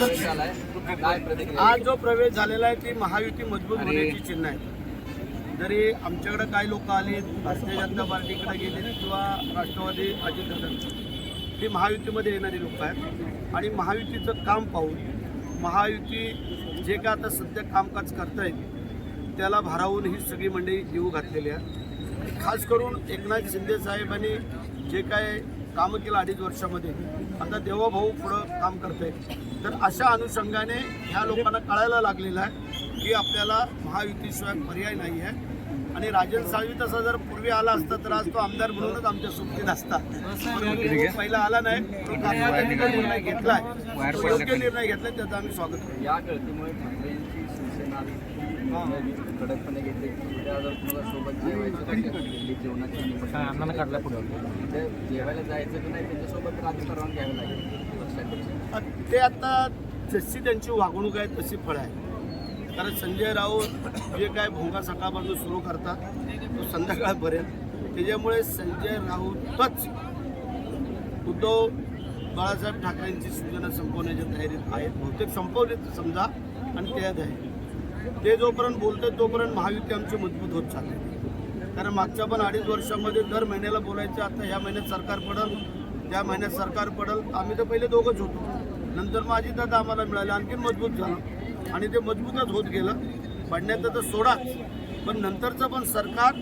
आज जो प्रवेश झालेला आहे ती महायुती मजबूत होण्याची चिन्ह आहे. जरी आमच्याकडे काही लोक आली भारतीय जनता पार्टीकडे गेले किंवा राष्ट्रवादी अजित ही महायुतीमध्ये येणारी लोक आहेत. आणि महायुतीचं काम पाहून महायुती जे काय आता सध्या कामकाज करतायत त्याला भारावून ही सगळी मंडळी येऊ घातलेली आहे खास करून एकनाथ शिंदे साहेबांनी जे काय कामं केलं अडीच वर्षामध्ये आता देवाभाऊ पुढं काम करते तर अशा अनुषंगाने ह्या लोकांना कळायला लागलेलं आहे की आपल्याला महायुतीशिवाय पर्याय नाही आहे. आणि राजन साळवी तसा जर पूर्वी आला असता तर आज तो आमदार म्हणूनच आमच्या सोबतीत असता. पहिला आला नाही तो निर्णय घेतलाय योग्य निर्णय घेतलाय त्याचं आम्ही स्वागत करतो. या गळतीमुळे ठाकरेंची शिवसेना कडकपणे घेतली. सोबत जेवायचं जेवणाची काढला पुढे. जेवायला जायचं की नाही त्यांच्यासोबत आधी परवानगी घ्यावी लागेल. ते आता जशी त्यांची वागणूक आहे तशी फळ आहे. कारण संजय राऊत जे काय भोंगा सकाळपासून सुरू करतात तो संध्याकाळपर्यंत. त्याच्यामुळे संजय राऊतच उद्धव बाळासाहेब ठाकरेंची सूचना संपवण्याच्या तयारीत आहेत. बहुतेक संपवलेत समजा आणि त्यात आहे. ते जोपर्यंत बोलतात तोपर्यंत महायुती आमची मजबूत होत चालले. कारण मागच्या पण अडीच वर्षामध्ये दर महिन्याला बोलायचं आता ह्या महिन्यात सरकार पडल त्या महिन्यात सरकार पडल आम्ही तर पहिले दोघंच होतो. नंतर माझी दादा आम्हाला मिळालं. आणखीन मजबूत झालं. आणि ते मजबूतच होत गेलं. पडण्याचं तर सोडाच. पण नंतरचं पण सरकार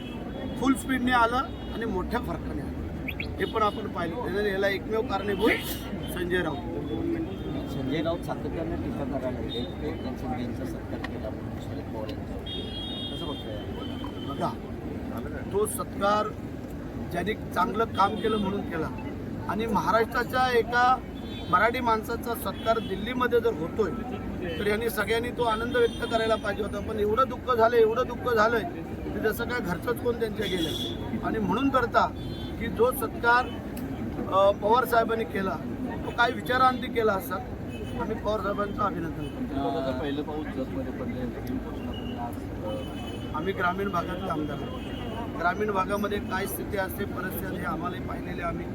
फुल स्पीडने आलं आणि मोठ्या फरकाने आलं. हे पण आपण पाहिलं. त्याच्याने याला एकमेव कारणीभूत संजय राऊत. संजय राऊत सातत्याने टीका करायला लागले. ते मुलींचा सत्कार केला शरद पवार यांचा कसं बघतोय? बघा तो सत्कार ज्यांनी चांगलं काम केलं म्हणून केला. आणि महाराष्ट्राच्या एका मराठी माणसाचा सत्कार दिल्लीमध्ये जर होतोय तर यांनी सगळ्यांनी तो आनंद व्यक्त करायला पाहिजे होता. पण एवढं दुःख झालं एवढं दुःख झालंय की जसं काय घरचंच कोण त्यांच्या गेलं. आणि म्हणून करता की जो सत्कार पवार साहेबांनी केला तो काही विचारांती केला असा आम्ही पवार साहेबांचं अभिनंदन करतो. पहिलं पाऊस आम्ही ग्रामीण भागातले आमदार ग्रामीण भागामध्ये काय स्थिती असते परिस्थिती आम्हाला पाहिलेले आम्ही.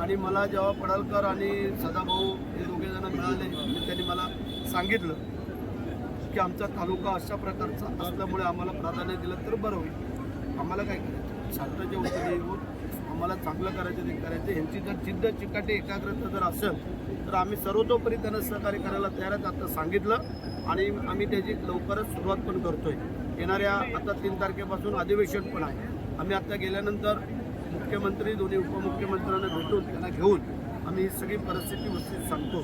आणि मला जेव्हा पडलकर आणि सदाभाऊ हे दोघे जण मिळाले आणि त्यांनी मला सांगितलं की आमचा तालुका अशा प्रकारचा असल्यामुळे आम्हाला प्राधान्य दिलं तर बरं होईल. आम्हाला काय करायचं? शांततेच्या उत्तरे येऊन आम्हाला चांगलं करायचं ते करायचं. ह्यांची जर जिद्द चिकाटी एकाग्रता जर असेल तर आम्ही सर्वतोपरी त्यांना सहकार्य करायला तयार आहेत आता सांगितलं. आणि आम्ही त्याची लवकरच सुरुवात पण करतोय. येणाऱ्या आता तीन तारखेपासून अधिवेशन पण आहे. आम्ही आता गेल्यानंतर मुख्यमंत्री दोन्ही उपमुख्यमंत्र्यांना भेटून त्यांना घेऊन आम्ही ही सगळी परिस्थिती वस्तीत सांगतो.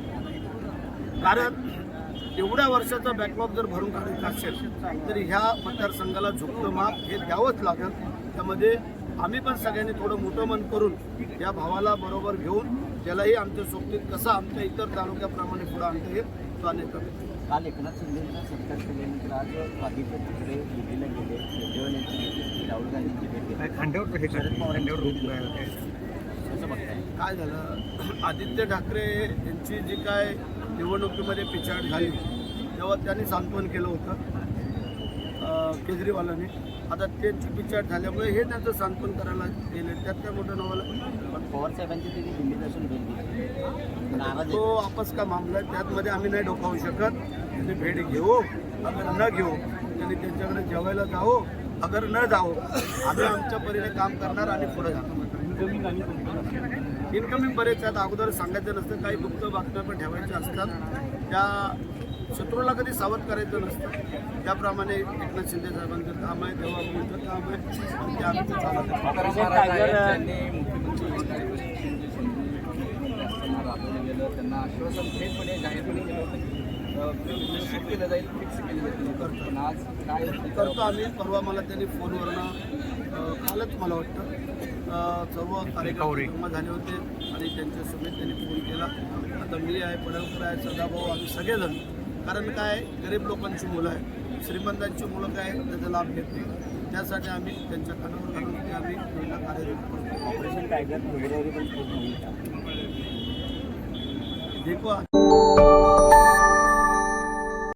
कारण एवढ्या वर्षाचा बॅकलॉग जर भरून काढायचा असेल तर ह्या मतदारसंघाला झुकतं माप हे द्यावंच लागेल. त्यामध्ये आम्ही पण सगळ्यांनी थोडं मोठं मन करून या भावाला बरोबर घेऊन त्यालाही आमच्या सोबतीत कसं आमच्या इतर तालुक्याप्रमाणे पुढं आणता येईल काल एकनाथ शिंदेचा सत्कार केल्यानंतर आज आदित्य ठाकरे दिल्लीला गेले. केजरीवाल यांची भेट घेतली. राहुल गांधींची भेट घेतली शरद पवार यांची भेट घेतली. कसं बघताय. काय झालं? आदित्य ठाकरे यांची जी काय निवडणुकीमध्ये पिछाड झाली तेव्हा त्यांनी सांत्वन केलं होतं. केजरीवालांनी. आता त्यांची पिछाड झाल्यामुळे हे त्यांचं सांत्वन करायला गेले. त्यात काय मोठं नवलं पण पवार साहेबांची त्यांनी घेतली नाराज तो आपस का मामला आहे? त्यातमध्ये आम्ही नाही डोकावू शकत. त्यांनी भेट घेऊ अगर न घेऊ त्यांनी त्यांच्याकडे जेवायला जावो अगर न जावो आम्ही आमच्या परीने काम करणार आणि पुढे जाणार. इन्कमिंग बरेच आहेत. अगोदर सांगायचं नसतं काही गुप्त बातम्या पण ठेवायच्या असतात. त्या शत्रूला कधी सावध करायचं नसतं. त्याप्रमाणे एकनाथ शिंदे साहेबांचं काम आहे देवाभाऊंचं काम आहे. त्यांना आश्वासन थेटपणे जाहीरपणे केलं होतं. की अं, निश्चित केलं जाईल फिक्स केलं जाईल. पण आज काय करतो आम्ही. परवा मला त्यांनी फोनवरनं कालच मला वाटतं सर्व कार्यकर्ते जमा झाले होते. आणि त्यांच्या समेत त्यांनी फोन केला. आता मी आहे पडळकर आहे सदाभाऊ आम्ही सगळेजण कारण काय? गरीब लोकांची मुलं आहे श्रीमंतांची मुलं काय? त्याचा लाभ घेत नाही. त्यासाठी आम्ही त्यांच्या कानावर घालून आम्ही योजना कार्यरत करतो. Operation tiger? देखो